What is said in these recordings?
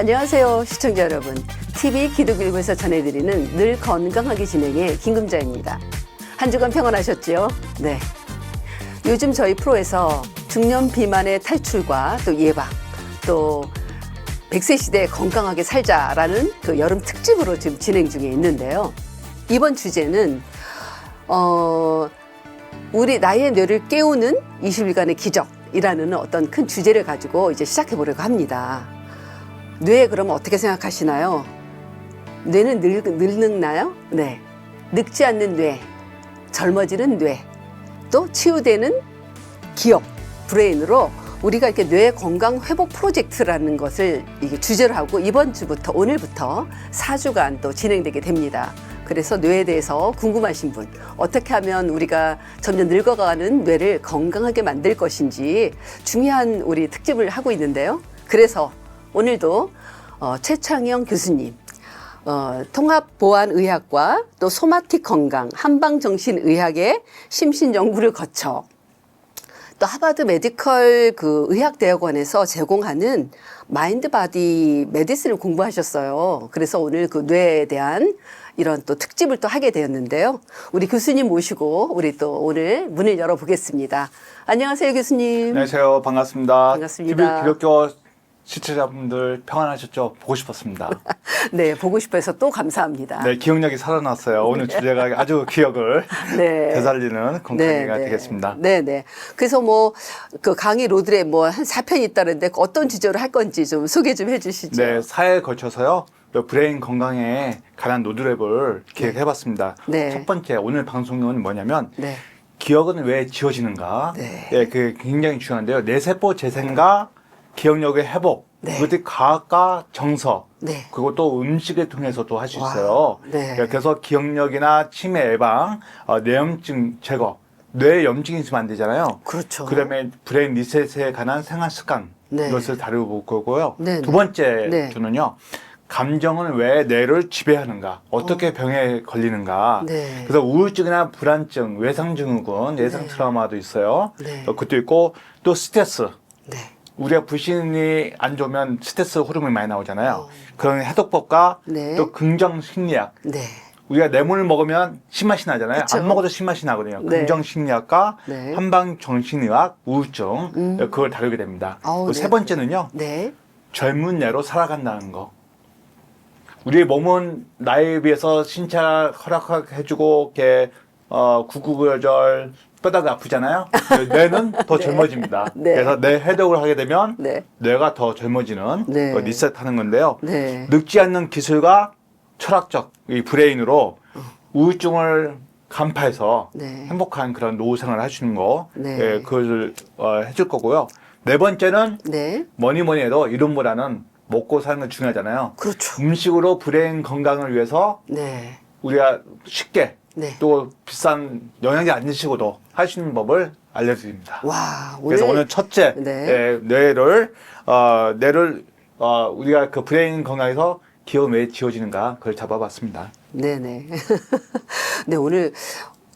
안녕하세요, 시청자 여러분. TV 기독일보에서 전해드리는 늘 건강하게 진행의 김금자입니다. 한 주간 평안하셨지요? 네. 요즘 저희 프로에서 중년 비만의 탈출과 또 예방, 또 100세 시대 건강하게 살자라는 그 여름 특집으로 지금 진행 중에 있는데요. 이번 주제는, 어, 우리 나의 뇌를 깨우는 20일간의 기적이라는 어떤 큰 주제를 가지고 이제 시작해 보려고 합니다. 뇌 그러면 어떻게 생각하시나요? 뇌는 늙, 늙나요? 네. 늙지 않는 뇌, 젊어지는 뇌, 또 치유되는 기억, 브레인으로 우리가 이렇게 뇌 건강 회복 프로젝트라는 것을 이게 주제로 하고 이번 주부터 오늘부터 4주간 또 진행되게 됩니다. 그래서 뇌에 대해서 궁금하신 분, 어떻게 하면 우리가 점점 늙어가는 뇌를 건강하게 만들 것인지 중요한 우리 특집을 하고 있는데요. 그래서 오늘도 어, 최창영 교수님, 어, 통합보안의학과 또 소마틱 건강, 한방정신의학의 심신 연구를 거쳐 또 하버드 메디컬 그 의학대학원에서 제공하는 마인드 바디 메디슨을 공부하셨어요. 그래서 오늘 그 뇌에 대한 이런 또 특집을 또 하게 되었는데요. 우리 교수님 모시고 우리 또 오늘 문을 열어보겠습니다. 안녕하세요, 교수님. 안녕하세요. 반갑습니다. 반갑습니다. TV 기독교 시청자분들 평안하셨죠? 보고 싶었습니다. 네, 보고 싶어서 또 감사합니다. 네, 기억력이 살아났어요. 오늘 주제가 아주 기억을 네. 되살리는 건강이가 되겠습니다. 네, 네. 그래서 뭐 그 강의 로드에 뭐 한 4편 있다는데 어떤 주제로 할 건지 좀 소개 좀 해 주시죠. 네, 사회에 걸쳐서요. 또 브레인 건강에 관한 노드랩을 기획해봤습니다. 네. 첫 번째 오늘 방송은 뭐냐면 네. 기억은 왜 지워지는가? 네. 그 굉장히 중요한데요. 뇌세포 재생과 기억력의 회복, 네. 그것이 과학과 정서, 네. 그리고 또 음식을 통해서도 할수 와, 있어요. 네. 그래서 기억력이나 치매 예방, 어, 뇌염증 제거, 뇌 염증이 있으면 안 되잖아요. 그렇죠. 그다음에 브레인 리셋에 관한 생활 습관 네. 이것을 다루고 거고요. 네, 두 네. 번째 네. 주는요. 감정은 왜 뇌를 지배하는가? 어떻게 병에 걸리는가? 네. 그래서 우울증이나 불안증, 외상 증후군, 예상 네. 트라우마도 있어요. 네. 어, 그것도 있고 또 스트레스. 네. 우리가 불신이 안 좋으면 스트레스 호르몬이 많이 나오잖아요. 그런 해독법과 어. 네. 또 긍정 심리학. 네. 우리가 레몬을 먹으면 신맛이 나잖아요. 그쵸. 안 먹어도 신맛이 나거든요. 네. 긍정 심리학과 네. 한방 정신의학, 우울증 음. 그걸 다루게 됩니다. 아우, 그리고 네. 세 번째는요. 네. 젊은 뇌로 살아간다는 거. 우리의 몸은 나이에 비해서 신체가 허락해주고 이렇게 어, 구구절절 뼈다가 아프잖아요. 뇌는 더 젊어집니다. 네. 그래서 뇌 해독을 하게 되면 네. 뇌가 더 젊어지는 네. 그 리셋하는 건데요. 네. 늙지 않는 기술과 철학적 이 브레인으로 우울증을 간파해서 네. 행복한 그런 노후 생활을 하시는 거, 네. 예, 그걸 어, 해줄 거고요. 네 번째는 네. 뭐니 뭐니 해도 이름보다는 먹고 사는 게 중요하잖아요. 그렇죠. 음식으로 브레인 건강을 위해서 네. 우리가 쉽게 네. 또 비싼 영양제 안 드시고도 할 수 있는 법을 알려드립니다. 와, 오늘 그래서 오늘 첫째 네. 예, 뇌를 어, 뇌를 어, 우리가 그 브레인 건강에서 기억은 왜 지워지는가 그걸 잡아봤습니다. 네네. 네, 오늘,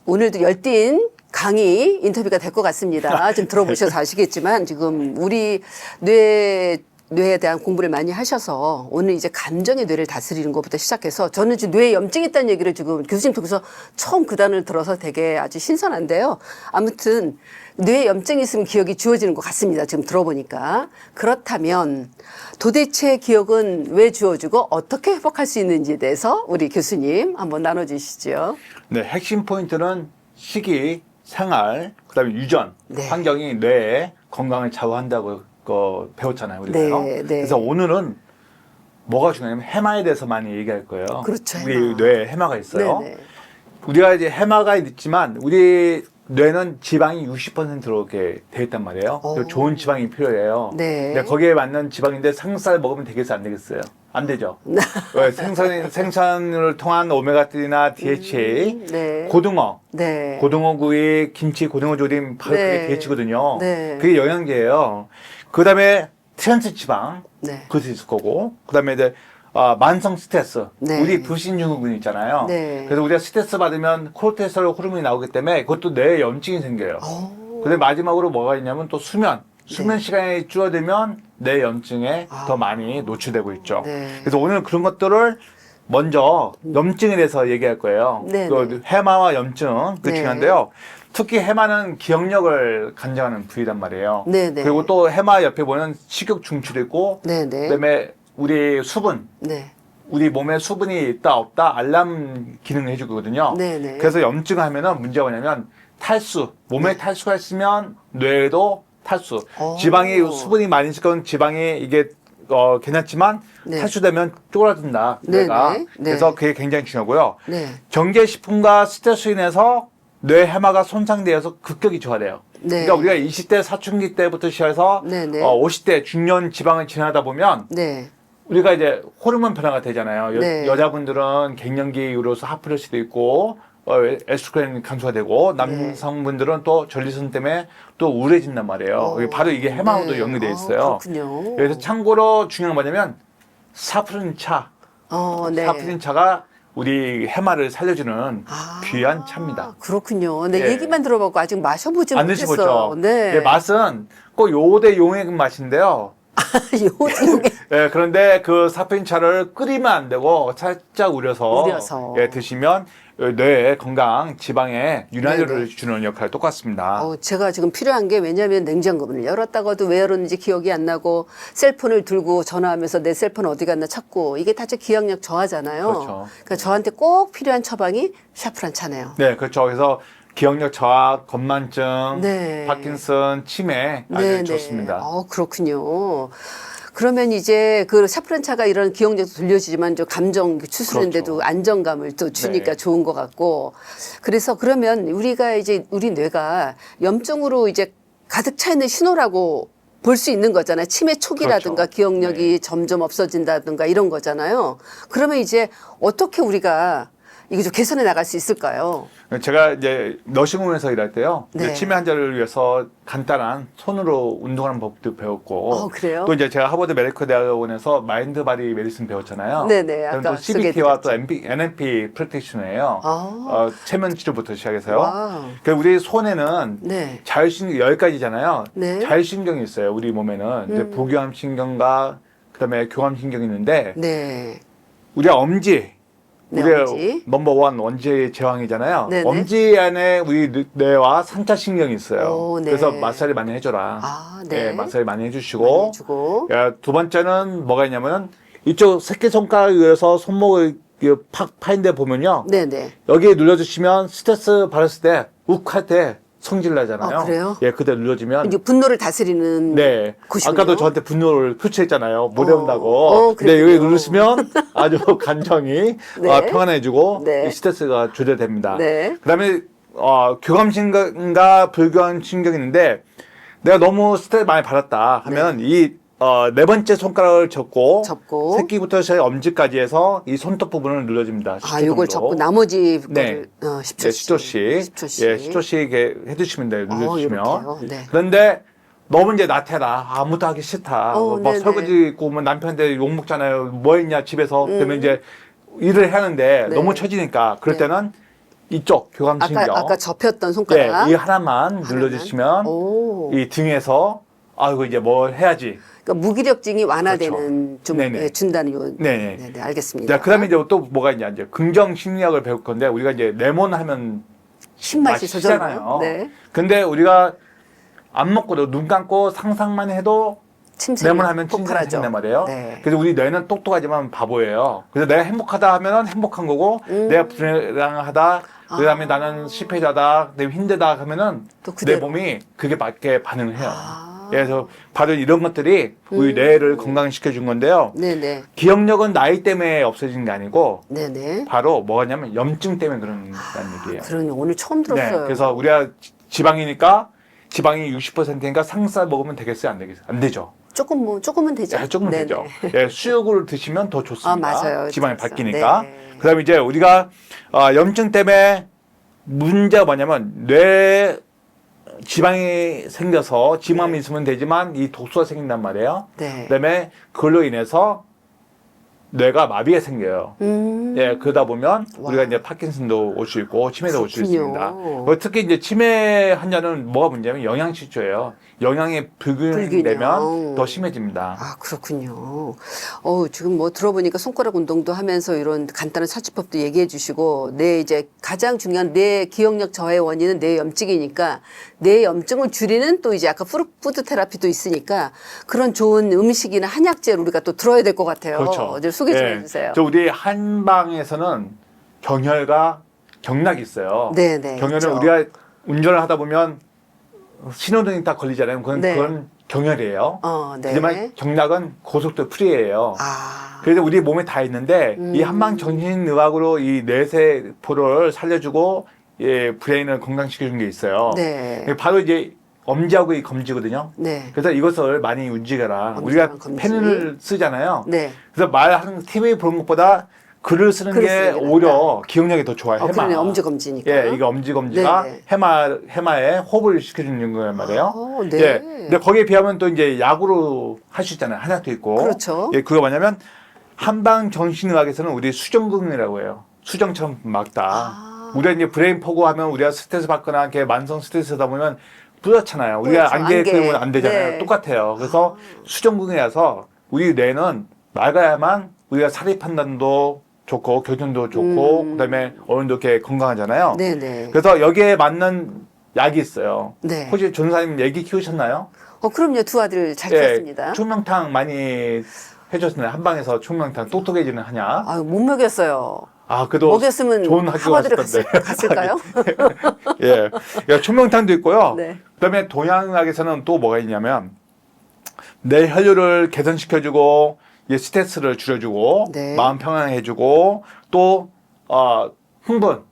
오늘도 열띤 강의 인터뷰가 될 것 같습니다. 좀 들어보셔서 아시겠지만 지금 우리 뇌, 뇌에 대한 공부를 많이 하셔서 오늘 이제 감정의 뇌를 다스리는 것부터 시작해서 저는 지금 뇌에 염증이 있다는 얘기를 지금 교수님 통해서 처음 그 단어를 들어서 되게 아주 신선한데요. 아무튼 뇌에 염증이 있으면 기억이 지워지는 것 같습니다. 지금 들어보니까. 그렇다면 도대체 기억은 왜 지워지고 어떻게 회복할 수 있는지에 대해서 우리 교수님 한번 나눠주시죠. 네, 핵심 포인트는 식이, 생활, 그다음에 유전, 네. 환경이 뇌의 건강을 좌우한다고 그 배웠잖아요, 우리가요. 네, 네. 그래서 오늘은 뭐가 중요하냐면 해마에 대해서 많이 얘기할 거예요. 그렇죠, 우리 해마. 뇌에 해마가 있어요. 네 네. 우리가 이제 해마가 있지만 우리 뇌는 지방이 60%로 이렇게 돼 있단 말이에요. 오. 그래서 좋은 지방이 필요해요. 네. 근데 거기에 맞는 지방인데 생쌀 먹으면 되겠어 안 되겠어요? 안 되죠. 왜 생산 생산을 통한 오메가3나 DHA, 네. 고등어, 네. 고등어 구이, 김치, 고등어 조림 바로 네. 그게 DH거든요. 네. 그게 영양제예요. 그 다음에 트랜스 지방 네. 그것도 있을 거고 그 다음에 이제 아, 만성 스트레스. 네. 우리 불신증후군 있잖아요. 네. 그래서 우리가 스트레스 받으면 코르티솔 호르몬이 나오기 때문에 그것도 뇌에 염증이 생겨요. 오. 근데 마지막으로 뭐가 있냐면 또 수면. 수면 시간이 줄어들면 뇌 염증에 아. 더 많이 노출되고 있죠. 네. 그래서 오늘 그런 것들을 먼저 염증에 대해서 얘기할 거예요. 네, 그 네. 해마와 염증 그 네. 중요한데요. 특히 해마는 기억력을 간장하는 부위란 말이에요. 네, 네. 그리고 또 해마 옆에 보면 식욕 중추도 있고 네, 네. 그다음에 우리 수분 네. 우리 몸에 수분이 있다 없다 알람 기능을 해주거든요. 네, 네. 그래서 염증 하면은 문제가 뭐냐면 탈수 몸에 탈수가 있으면 뇌에도 탈수 오. 지방이 수분이 많이 있을 건 지방이 이게 어 괜찮지만 네. 탈수되면 쪼그라든다 네, 뇌가 네. 네. 그래서 그게 굉장히 중요하고요. 네. 경계식품과 스트레스 인해서 뇌 해마가 손상되어서 급격히 저하돼요. 네. 그러니까 우리가 20대 사춘기 때부터 시작해서 네, 네. 어, 50대 중년 지방을 지나다 보면 네. 우리가 이제 호르몬 변화가 되잖아요. 여, 네. 여자분들은 갱년기 이후로서 하프레시도 있고 어, 에스트로겐 감소가 되고 네. 남성분들은 또 전리선 때문에 또 우울해진단 말이에요. 어, 바로 이게 해마하고도 네. 연결돼 아, 있어요. 그렇군요. 그래서 참고로 중요한 건 뭐냐면 사프린 차, 어, 네. 사프린 차가 우리 해마를 살려주는 아, 귀한 차입니다. 그렇군요. 네, 예. 얘기만 들어봤고 아직 마셔보지 안 못했어요. 드셔보죠? 네. 예, 맛은 꼭 요대 용액 맛인데요. 요, 요게 예, 그런데 그 사프린 차를 끓이면 안 되고 살짝 우려서, 우려서. 예, 드시면 뇌 건강, 지방에 윤활유를 네네. 주는 역할 똑같습니다. 어, 제가 지금 필요한 게 왜냐하면 냉장고 문을 열었다가도 왜 열었는지 기억이 안 나고 셀폰을 들고 전화하면서 내 셀폰 어디 갔나 찾고 이게 다 제 기억력 저하잖아요. 그렇죠. 그러니까 저한테 꼭 필요한 처방이 샤프란 차네요. 네, 그렇죠. 그래서 기억력 저하, 건만증, 네. 파킨슨, 치매 아주 좋습니다. 어, 그렇군요. 그러면 이제 그 샤프란차가 이런 기억력도 들려주지만 저 감정 추스르는데도 그렇죠. 안정감을 또 주니까 네. 좋은 것 같고 그래서 그러면 우리가 이제 우리 뇌가 염증으로 이제 가득 차 있는 신호라고 볼 수 있는 거잖아요. 치매 초기라든가 그렇죠. 기억력이 네. 점점 없어진다든가 이런 거잖아요. 그러면 이제 어떻게 우리가 이거 좀 개선해 나갈 수 있을까요? 제가 이제 너싱홈에서 일할 때요. 이제 네. 치매 환자를 위해서 간단한 손으로 운동하는 법도 배웠고. 어, 그래요? 또 이제 제가 하버드 메디컬 대학원에서 마인드 바디 메디슨 배웠잖아요. 네네, 저는 아까 또 CBT와 또. MP, NLP 프랙티셔너예요. 아. 어, 체면 치료부터 시작해서요. 그 우리 손에는 네. 자율신경 열 가지잖아요. 네. 자율신경이 있어요. 우리 몸에는 이제 음. 부교감신경과 그다음에 교감 신경이 있는데 네. 우리가 엄지 네, 우리가 엄지. 넘버원 원지의 제왕이잖아요. 네네. 엄지 안에 우리 뇌- 뇌와 삼차신경이 있어요. 오, 네. 그래서 마사지 많이 해줘라. 아, 네. 예, 마사지 많이 많이 해주시고. 해주고. 야, 두 번째는 뭐가 있냐면은 이쪽 새끼손가락 위에서 손목을 팍 파인 데 보면요. 네네. 여기에 눌러주시면 스트레스 받았을 때 욱할 때 성질 나잖아요. 아, 그래요? 예, 그대 눌러주면. 이제 분노를 다스리는 네. 곳이군요. 아까도 저한테 분노를 표출했잖아요. 못 어. 외운다고. 어, 근데 여기 그랬군요. 누르시면 아주 감정이 네. 어, 평안해지고 네. 이 스트레스가 조절됩니다. 네. 그다음에 어, 교감신경과 불교감신경이 있는데 내가 너무 스트레스 많이 받았다 하면 이 어, 네 번째 손가락을 접고, 접고. 새끼부터 시작 엄지까지 해서 이 손톱 부분을 눌러줍니다. 아, 10초 요걸 정도. 접고 나머지 네. 거를 어, 10초씩. 네, 10초씩. 10초씩. 예, 10초씩 이렇게 해주시면 돼요. 어, 눌러주시면. 요렇게요? 네. 그런데 너무 이제 나태다. 아무도 하기 싫다. 어, 뭐 네네. 설거지 있고 뭐 남편한테 욕 먹잖아요. 뭐 했냐 집에서. 그러면 이제 일을 하는데 음. 네. 너무 처지니까 그럴 네. 때는 이쪽 교감신경. 아까 아까 접혔던 네, 손가락. 이 하나만 눌러주시면 오. 이 등에서 아이고 이제 뭘 해야지. 그러니까 무기력증이 완화되는 좀 그렇죠. 네네. 예, 준다는 요. 네네. 네, 네, 알겠습니다. 자, 그다음에 이제 또 뭐가 있냐 이제 긍정 심리학을 배울 건데 우리가 이제 레몬 하면 신맛이. 저절로. 네. 근데 우리가 안 먹고도 눈 감고 상상만 해도 침샘이 레몬 하면 폭발하죠. 생긴단 말이에요. 네. 그래서 우리 뇌는 똑똑하지만 바보예요. 그래서 내가 행복하다 하면은 행복한 거고, 내가 불행하다, 그다음에 음. 아. 나는 실패자다, 내가 힘들다 하면은 또 내 그대로. 몸이 그게 맞게 반응을 해요. 아. 그래서 바로 이런 것들이 우리 음. 뇌를 건강시켜 준 건데요. 네네. 기억력은 나이 때문에 없어지는 게 아니고 네네. 바로 뭐냐면 염증 때문에 그런 다는 얘기예요. 그러니 오늘 처음 네, 들었어요. 그래서 우리가 지- 지방이니까 지방이 60%니까 상살 먹으면 되겠어요? 안 되겠어요? 안 되죠. 조금 뭐 조금은 되죠. 예, 조금 네네. 되죠. 예, 수육을 드시면 더 좋습니다. 아, 맞아요. 지방이 진짜. 바뀌니까. 네. 그다음에 이제 우리가 어, 염증 때문에 문제가 뭐냐면 뇌 지방이 생겨서 지방이 있으면 되지만 이 독소가 생긴단 말이에요. 네. 그다음에 그걸로 인해서 뇌가 마비가 생겨요. 음. 예, 그러다 보면 와. 우리가 이제 파킨슨도 올 수 있고 치매도 올 수. 있습니다. 어, 특히 이제 치매 환자는 뭐가 문제냐면 영양실조예요. 영양이 불균형 되면 불균형. 더 심해집니다. 아, 그렇군요. 어 지금 뭐 들어보니까 손가락 운동도 하면서 이런 간단한 사치법도 얘기해 주시고, 내 이제 가장 중요한 내 기억력 저하의 원인은 뇌 염증이니까, 뇌 염증을 줄이는 또 이제 아까 푸드, 푸드 테라피도 있으니까, 그런 좋은 음식이나 한약재를 우리가 또 들어야 될 것 같아요. 그렇죠. 좀 소개 좀 예, 해주세요. 저 우리 한방에서는 경혈과 경락이 있어요. 네 네. 경혈은 그렇죠. 우리가 운전을 하다 보면 신호등이 딱 걸리잖아요. 그건, 네. 그건 경혈이에요. 어, 네. 하지만 경락은 고속도로 프리예요. 아, 그래서 우리 몸에 다 있는데 음. 이 한방 정신의학으로 이 뇌세포를 살려주고 예, 브레인을 건강시켜주는 게 있어요. 네. 바로 이제 엄지하고 이 검지거든요. 네. 그래서 이것을 많이 움직여라. 우리가 검지. 펜을 쓰잖아요. 네. 그래서 말하는 TV 보는 것보다 글을 쓰는 글을 게 쓰는 게 오히려 기억력이 더 좋아요. 어, 해마. 그러네. 엄지검지니까. 예, 이게 엄지검지가 네, 네. 해마 해마에 호흡을 시켜주는 거란 말이에요. 어, 네. 예. 근데 거기에 비하면 또 이제 약으로 할 수 있잖아요. 한약도 있고. 그렇죠. 예, 그거 뭐냐면 한방 정신의학에서는 우리 수정근이라고 해요. 수정처럼 막다. 아. 우리가 이제 브레인 포고 하면 우리가 스트레스 받거나 이렇게 만성 스트레스다 보면 뿌옇잖아요. 우리가 그렇죠. 안개. 끼우면 안 되잖아요. 네. 똑같아요. 그래서 수정근이라서 우리 뇌는 맑아야만 우리가 사리 판단도 좋고 교정도 좋고 음. 그다음에 어른도 이렇게 건강하잖아요. 네네. 그래서 여기에 맞는 약이 있어요. 네. 혹시 전사님 애기 키우셨나요? 어, 그럼요. 두 아들 잘 예, 키웠습니다. 총명탕 많이 해줬나요? 한방에서 총명탕 똑똑해지는 한약. 아유, 못 먹였어요. 아, 그래도 먹였으면 좋은 학교 하버드를 갔을 갔을, 건데. 갔을까요? 예. 예, 총명탕도 있고요. 네. 그다음에 동양학에서는 또 뭐가 있냐면 뇌 혈류를 개선시켜주고 이 스트레스를 줄여주고 네. 마음 평안해주고 또 어, 흥분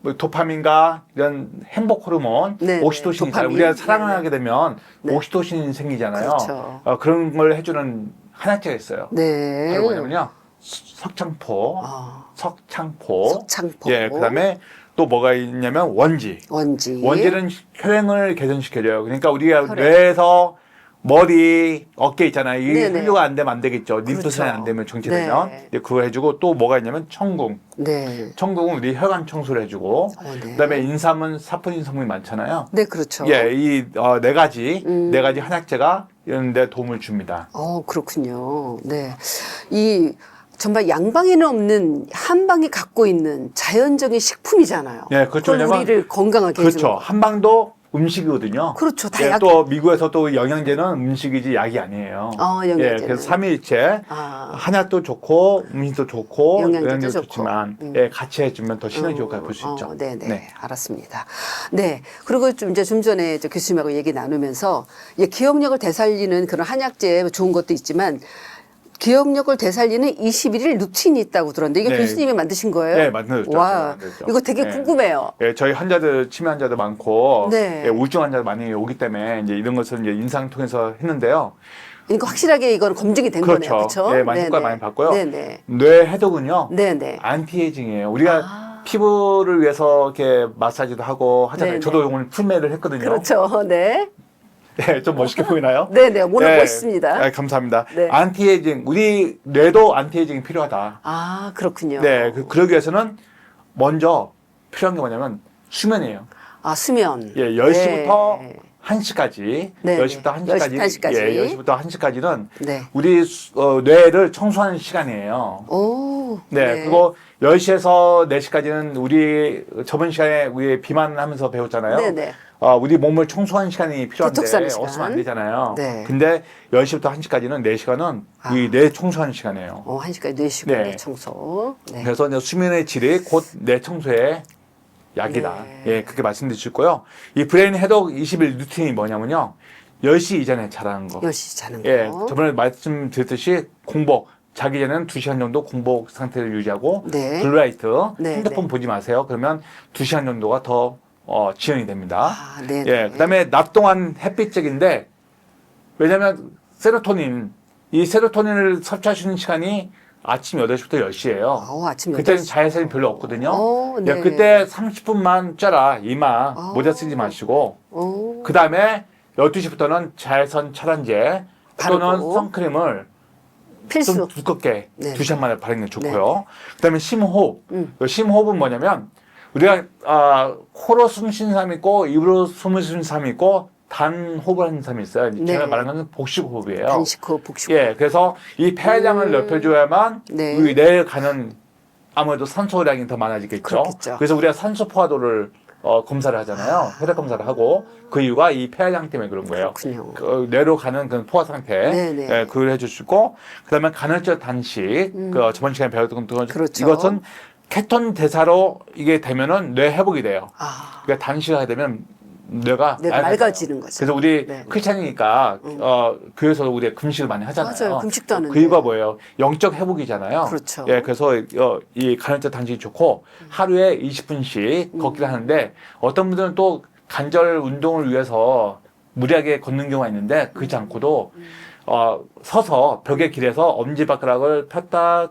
뭐 도파민과 이런 행복 호르몬 네, 옥시토신 네, 있잖아요. 우리가 사랑을 네, 네. 하게 되면 네. 옥시토신이 생기잖아요. 그렇죠. 어, 그런 걸 해주는 한약재가 있어요. 네. 바로 뭐냐면요 수- 석창포, 아, 석창포, 석창포. 예, 그다음에 또 뭐가 있냐면 원지. 원지. 원지는 혈행을 개선시켜줘요. 그러니까 우리가 혈행. 뇌에서 머리, 어깨 있잖아요. 이 네네. 혈류가 안 되면 안 되겠죠. 림프선이 그렇죠. 안 되면 정체되면 네. 그거 해주고 또 뭐가 있냐면 청궁. 네. 청궁은 우리 혈관 청소를 해주고 어, 네. 그다음에 인삼은 사포닌 성분이 많잖아요. 네, 그렇죠. 예, 이네 가지 음. 네 가지 한약재가 이런 데 도움을 줍니다. 어, 그렇군요. 네. 이 정말 양방에는 없는 한방이 갖고 있는 자연적인 식품이잖아요. 예, 그렇죠. 왜냐면- 우리를 건강하게 그렇죠. 해주는 거. 한방도 음식이거든요. 그렇죠. 다 예, 약. 또 미국에서 또 영양제는 음식이지 약이 아니에요. 어, 예, 영양제는. 그래서 삼위일체 아, 한약도 좋고 음식도 좋고 영양제도 영양제도 좋고. 좋지만 음. 예, 같이 해주면 더 시너지 효과를 볼수 어, 있죠. 네네. 네. 알았습니다. 네. 그리고 좀 이제 좀 전에 저 교수님하고 얘기 나누면서 이 기억력을 되살리는 그런 한약재 좋은 것도 있지만 기억력을 되살리는 21일 루틴이 있다고 들었는데 이게 네. 교수님이 만드신 거예요? 네, 만들었죠. 제가 와, 만들었죠. 이거 되게 네. 궁금해요. 예, 저희 환자들 치매 환자들 많고 네. 예, 우울증 환자들 많이 오기 때문에 이제 이런 것을 이제 인상 통해서 했는데요. 그러니까 확실하게 이건 검증이 된. 거네요. 그렇죠? 네, 많이 효과 많이 봤고요. 네네. 뇌 해독은요. 네네. 안티에이징이에요. 우리가 아. 피부를 위해서 이렇게 마사지도 하고 하잖아요. 네네. 저도 오늘 풀매를 했거든요. 그렇죠. 네. 네, 좀 멋있게 보이나요? 네네. 오늘 네. 멋있습니다. 네, 감사합니다. 네. 안티에이징, 우리 뇌도 안티에이징이 필요하다. 아, 그렇군요. 네, 그, 그러기 위해서는 먼저 필요한 게 뭐냐면 수면이에요. 아, 수면. 예, 10시부터 네. 1시까지, 네, 10시부터 네. 1시까지, 10시 까지. 예, 10시부터 1시까지는 네. 우리 수- 어, 뇌를 청소하는 시간이에요. 오. 네, 그리고 10시에서 4시까지는 우리 저번 시간에 우리 비만하면서 배웠잖아요. 네네. 어, 우리 몸을 청소하는 시간이 필요한데 시간. 없으면 안 되잖아요. 네. 근데 10시부터 1시까지는 4시간은 아. 이뇌 청소하는 시간이에요. 어, 한 시까지 뇌시고 네. 뇌 청소. 네. 그래서 이제 수면의 질이 곧 뇌 청소의 약이다. 네. 예, 그렇게 말씀드릴 수 있고요. 이 브레인 해독 20일 루틴이 뭐냐면요. 10시 이전에 자라는 거. 10시 자는 거. 예, 저번에 말씀드렸듯이 공복. 자기 전에는 2시간 정도 공복 상태를 유지하고 네. 블루라이트 네, 핸드폰 네. 보지 마세요. 그러면 2시간 정도가 더 어, 지연이 됩니다. 아, 네. 예, 그다음에 낮 동안 햇빛적인데 왜냐하면 세로토닌 이 세로토닌을 섭취하시는 시간이 아침 8시부터 10시예요. 어, 아침 8시. 그때는 자외선이 별로 없거든요. 어, 예, 네. 그때 30분만 쪄라 이마 아. 모자 쓰지 마시고 어. 그 다음에 12시부터는 자외선 차단제 또는. 선크림을 필수. 좀 두껍게 네. 두 시간 만에 바르는 게 좋고요. 그다음에 심호흡. 음. 그 심호흡은 뭐냐면 우리가 아, 코로 숨 쉬는 사람이 있고 입으로 숨을 쉬는 사람이 있고 단호흡을 하는 사람이 있어요. 네. 제가 말하는 건 복식호흡이에요. 단식호, 복식호. 예, 그래서 이 폐활량을 음. 넓혀줘야만 네. 우리 뇌에 가는 아무래도 산소량이 더 많아지겠죠. 그렇겠죠. 그래서 우리가 산소 포화도를 어, 검사를 하잖아요. 혈액 검사를 하고 그 이유가 이 폐활량 때문에 그런 거예요. 그렇군요. 그 뇌로 가는 그 포화 상태, 네네. 예, 그걸 해주시고 그다음에 간헐적 단식, 그 저번 시간에 배웠던 그 음. 그렇죠. 이것은 케톤 대사로 이게 되면은 뇌 회복이 돼요. 아, 그러니까 단식을 하게 되면 뇌가 뇌가 맑아져요. 맑아지는 거죠. 그래서 우리 네. 크리스찬이니까 어 교회에서 우리 금식을 많이 하잖아요. 맞아요. 금식도 하는데. 그 이유가 뭐예요? 영적 회복이잖아요. 그렇죠. 예, 그래서 어, 이 간헐적 단식이 좋고 하루에 20분씩 음. 걷기를 하는데 어떤 분들은 또 관절 운동을 위해서 무리하게 걷는 경우가 있는데 그렇지 않고도 음. 어, 서서 벽에 길에서 엄지발가락을 폈다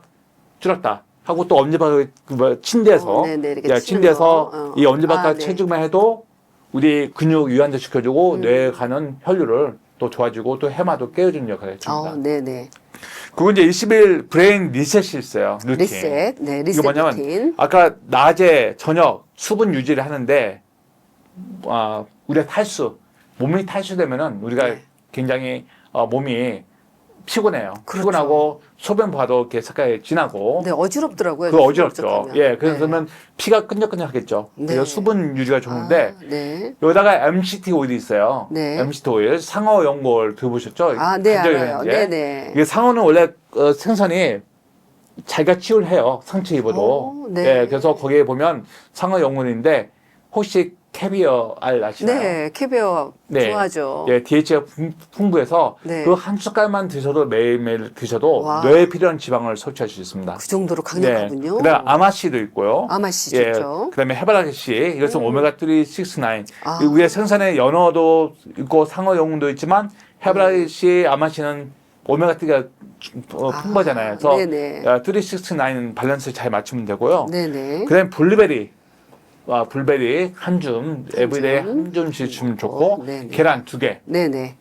줄였다 하고 또 엄지발가락 그 뭐, 침대에서 어, 네네, 이렇게 예, 치는 침대에서 거. 어. 이 엄지발가락 아, 네. 체중만 해도 우리 근육 유연도 시켜주고 음. 뇌에 가는 혈류를 또 좋아지고 또 해마도 깨워주는 역할을 해줍니다. 어, 네네. 그건 이제 20일 브레인 리셋이 있어요. 루틴. 리셋. 네, 리셋 이거 뭐냐면 루틴. 아까 낮에 저녁 수분 유지를 하는데 아, 우리가 탈수 몸이 탈수되면은 우리가 네. 굉장히 어, 몸이 피곤해요. 그렇죠. 피곤하고 소변 봐도 이렇게 색깔이 진하고 네, 어지럽더라고요. 그 어지럽죠. 예, 네. 그러면 피가 끈적끈적하겠죠. 네. 그래서 수분 유지가 좋은데 아, 네. 여기다가 MCT 오일이 있어요. 네. MCT 오일 상어 연골 들어보셨죠? 아, 네, 알아요. 이제. 네네. 이게 상어는 원래 어, 생선이 자기가 치유를 해요. 상처 입어도. 오, 네. 예, 그래서 거기에 보면 상어 영혼인데 혹시 캐비어 알 아시나요? 네, 캐비어 네. 좋아하죠. 예, DH가 풍부해서 네. 그 한 숟갈만 드셔도 매일매일 드셔도 와. 뇌에 필요한 지방을 섭취할 수 있습니다. 그 정도로 강력하군요. 네. 그다음 아마씨도 있고요. 아마씨 예, 좋죠. 그다음에 해바라기씨 이것은 오메가 3, 6, 9. 아. 우리의 생선에 연어도 있고 상어 영웅도 있지만 해바라기씨, 아마씨는 오메가 3가 어, 아, 풍부하잖아요. 그래서 네네. 3, 6, 9 밸런스 잘 맞추면 되고요. 네네. 그다음에 블루베리. 아, 블루베리 한 줌, 에브리데이 한 줌씩 주면 좋고, 어, 네네. 계란 두 개. 네네.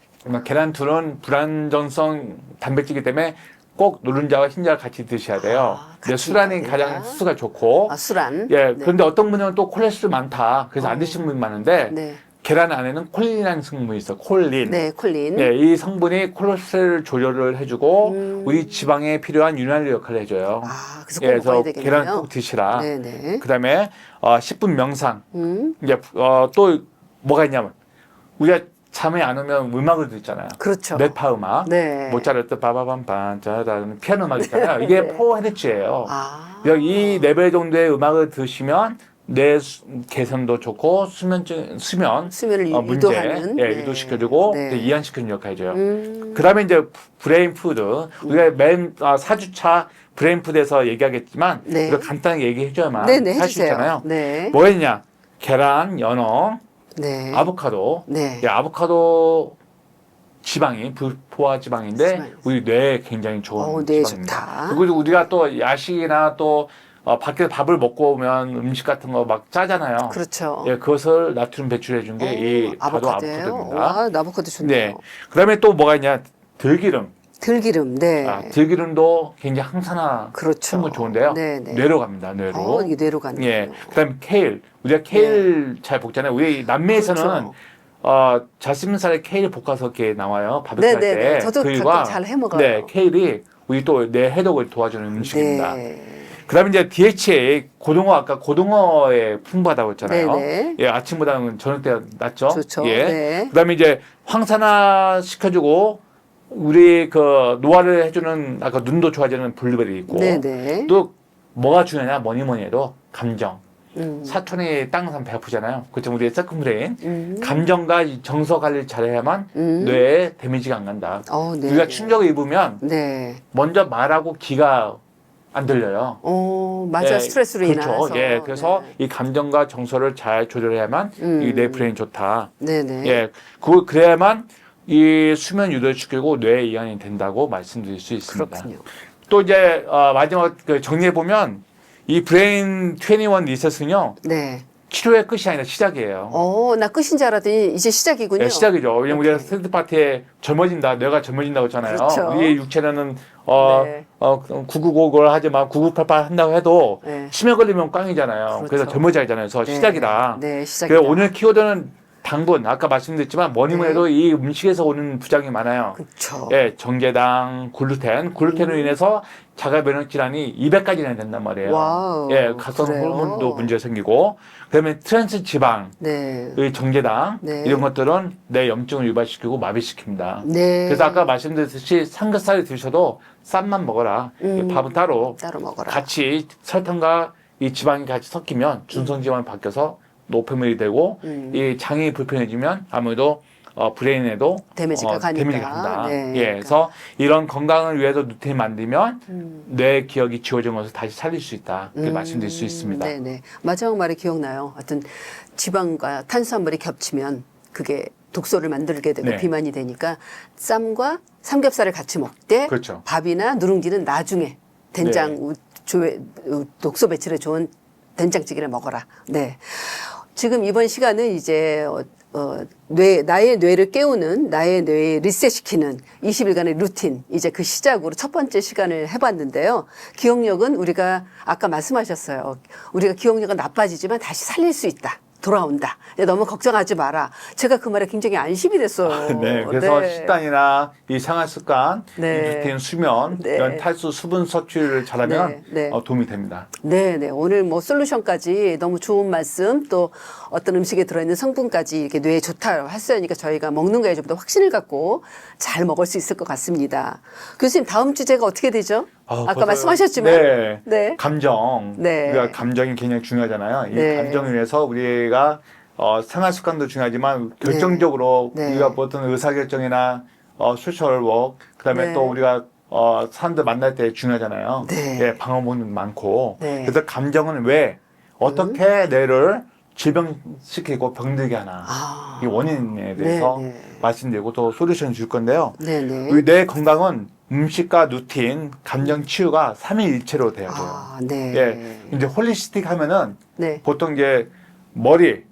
계란 둘은 불안정성 단백질이기 때문에 꼭 노른자와 흰자를 같이 드셔야 돼요. 아, 근데 수란이 가장. 수가 좋고, 아, 술안. 예, 네. 그런데 어떤 분은 또 콜레스테롤 많다. 그래서 안 드시는 분이 많은데, 네. 계란 안에는 콜린이라는 성분이 있어. 콜린. 네, 콜린. 예, 이 성분이 콜레스테롤 조절을 해주고 음. 우리 지방에 필요한 윤활유 역할을 해줘요. 아, 그래서 예, 꼭 먹어야 되겠네요. 계란 꼭 드시라. 네 네. 그다음에 어, 10분 명상. 음, 이제 어, 또 뭐가 있냐면 우리가 잠이 안 오면 음악을 듣잖아요. 그렇죠. 메파 음악. 네. 모차르트 바바밤반 짜다 피아노 음악 있잖아요. 이게 네. 4헤르츠예요. 아. 이 레벨 정도의 음악을 들으시면 내 수- 개선도 좋고 수면증 수면 수면을 유- 어, 문제 유도하는. 예, 네. 유도시켜주고 네. 이완시키는 역할 해줘요. 음, 그다음에 이제 브레인 푸드 우리가 맨 아, 4주차 브레인 푸드에서 얘기하겠지만 네. 이거 간단하게 얘기해줘야만 네네, 할 수. 있잖아요. 네. 뭐였냐? 계란, 연어, 네. 아보카도. 네. 예, 아보카도 지방이 불포화 지방인데 지방이 우리 뇌에 굉장히 좋은 어, 뇌에 지방입니다. 좋다. 그리고 우리가 또 야식이나 또 어, 밖에서 밥을 먹고 오면 음식 같은 거 막 짜잖아요. 그렇죠. 예, 그것을 나트륨 배출해 준 게이 어, 바로. 아보카도입니다. 와, 아보카도 좋네요. 네. 그다음에 또 뭐가 있냐? 들기름. 들기름, 네. 아, 들기름도 굉장히 항산화 그렇죠. 성분 좋은데요. 네, 네. 뇌로 갑니다. 뇌로. 어, 이게 뇌로 가는 예. 그다음에 케일. 우리가 케일 잘 먹잖아요. 우리 남미에서는 그렇죠. 어, 자스민살에 케일 볶아서 이렇게 나와요. 바베큐 할 네네네. 때. 저도 그이가- 가끔 잘 해먹어요. 네, 케일이 우리 또 뇌 해독을 도와주는 음식입니다. 네. 그다음에 이제 DHA 고등어 아까 고등어에 풍부하다고 했잖아요. 네네. 예, 아침보다는 저녁 때 낫죠. 좋죠. 예. 네. 그다음에 이제 황산화 시켜주고 우리 그 노화를 해주는 아까 눈도 좋아지는 블루베리 있고 네네. 또 뭐가 중요하냐 뭐니 뭐니 해도 감정 음. 사촌이 땅 사면 배 아프잖아요 그렇죠 우리의 세컨브레인 음. 감정과 이 정서 관리를 잘해야만 음. 뇌에 데미지가 안 간다 어, 네. 우리가 충격을 입으면 네. 먼저 말하고 귀가 안 들려요 어, 맞아. 예, 스트레스로 그렇죠. 인해서. 예, 그래서 네. 이 감정과 정서를 잘 조절해야만 음. 이뇌 브레인 좋다. 네네. 예, 그 그래야만 이 수면 유도를 시키고 뇌 이완이 된다고 말씀드릴 수 있습니다. 그렇군요. 또 이제 어, 마지막 그 정리해 보면 이 브레인 21 리셋은요 네. 치료의 끝이 아니라 시작이에요. 어, 나 끝인 줄 알았더니 이제 시작이군요. 네, 시작이죠. 왜냐면 우리가. 스탠드 파티에 젊어진다, 뇌가 젊어진다고 했잖아요. 그렇죠. 우리의 육체는 어, 네. 어, 999를 하지만 9988 한다고 해도 네. 치매 걸리면 꽝이잖아요. 그렇죠. 그래서 젊어져야잖아요. 그래서 네. 시작이다. 네, 시작이다. 그래서 오늘 키워드는 당분, 아까 말씀드렸지만 뭐니 뭐니 네. 해도 이 음식에서 오는 부작용이 많아요. 그렇죠. 예, 정제당, 글루텐, 글루텐으로 인해서 자가 면역 질환이 200가지나 된단 말이에요. 와우, 예, 각성 그래요? 호르몬도 문제 생기고, 그다음에 트랜스 지방, 네. 의 정제당 네. 이런 것들은 내 염증을 유발시키고 마비시킵니다. 네. 그래서 아까 말씀드렸듯이 삼겹살을 드셔도 쌈만 먹어라. 음. 밥은 따로 따로 먹어라. 같이 설탕과 이 지방이 같이 섞이면 중성지방이 바뀌어서 노폐물이 되고 음. 이 장이 불편해지면 아무래도 어, 브레인에도 데미지가 가니까. 데미지가 간다. 네, 예, 그래서 이런 건강을 위해서 누트린 만들면 음. 뇌 기억이 지워진 것을 다시 살릴 수 있다. 이렇게 말씀드릴 수 있습니다. 네네. 마지막 말이 기억나요. 하여튼 지방과 탄수화물이 겹치면 그게 독소를 만들게 되고 네. 비만이 되니까 쌈과 삼겹살을 같이 먹되 그렇죠. 밥이나 누룽지는 나중에 된장 네. 우- 우- 독소 배출에 좋은 된장찌개를 먹어라. 네. 지금 이번 시간은 이제 어, 어, 뇌, 나의 뇌를 깨우는 나의 뇌에 리셋시키는 20일간의 루틴 이제 그 시작으로 첫 번째 시간을 해봤는데요. 기억력은 우리가 아까 말씀하셨어요. 우리가 기억력은 나빠지지만 다시 살릴 수 있다. 돌아온다. 너무 걱정하지 마라. 제가 그 말에 굉장히 안심이 됐어요. 네, 그래서 네. 식단이나 이 생활 습관, 네. 이 루틴 수면, 네. 이런 탈수 수분 섭취를 잘하면 네, 네. 어, 도움이 됩니다. 네, 네. 오늘 뭐 솔루션까지 너무 좋은 말씀 또 어떤 음식에 들어있는 성분까지 이렇게 뇌에 좋다고 했으니까 저희가 먹는 거에 좀 더 확신을 갖고 잘 먹을 수 있을 것 같습니다. 교수님 다음 주제가 어떻게 되죠? 아, 아까 벌써- 말씀하셨지만 네. 네. 감정. 네. 우리가 감정이 굉장히 중요하잖아요. 이 네. 감정을 위해서 우리가 어, 생활 습관도 중요하지만 결정적으로 네. 우리가 어떤 의사결정이나 어, 소셜 워크, 그다음에 네. 또 우리가 어, 사람들 만날 때 중요하잖아요. 네. 예, 방어문이 많고. 네. 그래서 감정은 왜 어떻게 뇌를 질병시키고 병들게 하나. 아. 이 원인에 대해서 네, 네. 말씀드리고 또 솔루션 줄 건데요. 네, 네. 우리 뇌 건강은 음식과 루틴, 감정 치유가 삼위일체로 돼야 돼요. 아, 네. 예, 이제 홀리스틱 하면은 네. 보통 이제 머리,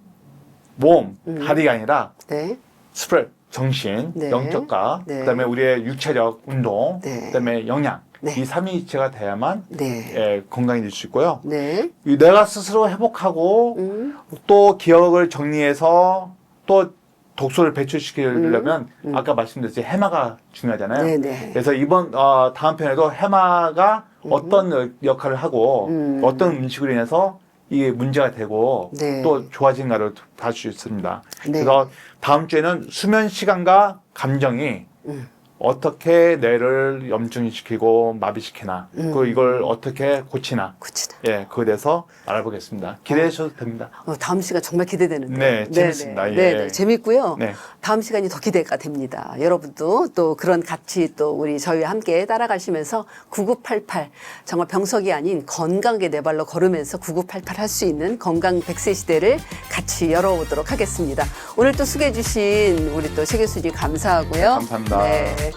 몸, 음. 다리가 아니라 네. 스프레, 정신, 네. 영적과 네. 그다음에 우리의 육체적 운동, 네. 그다음에 영양 네. 이 삼위일체가 돼야만 네. 예, 건강해질 수 있고요. 네. 이 내가 스스로 회복하고 음. 또 기억을 정리해서 또 독소를 배출시키려면 음. 아까 말씀드렸듯이 해마가 중요하잖아요. 네, 네. 그래서 이번 어, 다음 편에도 해마가 어떤 역할을 하고 음. 어떤 음식으로 인해서 이게 문제가 되고 네. 또 좋아진가를 볼수 있습니다. 네. 그래서 다음 주에는 수면 시간과 감정이 음. 어떻게 뇌를 염증시키고 마비시키나 음. 그리고 이걸 어떻게 고치나 그치다. 예 그에 대해서 알아보겠습니다. 기대해 주셔도 됩니다. 어, 다음 시간 정말 기대되는데. 네, 재밌습니다. 네, 예. 네, 재밌고요. 네. 다음 시간이 더 기대가 됩니다. 여러분도 또 그런 같이 또 우리 저희와 함께 따라가시면서 9988 정말 병석이 아닌 건강하게 내 발로 걸으면서 9988 할 수 있는 건강 100세 시대를 같이 열어보도록 하겠습니다. 오늘 또 소개해 주신 우리 또 세 교수님 감사하고요. 네, 감사합니다. 네.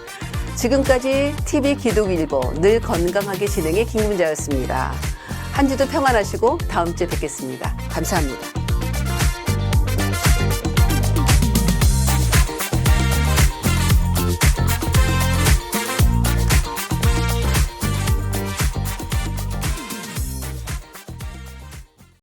지금까지 TV 기독일보 늘 건강하게 진행의 김문자였습니다. 한 주도 평안하시고 다음 주에 뵙겠습니다. 감사합니다.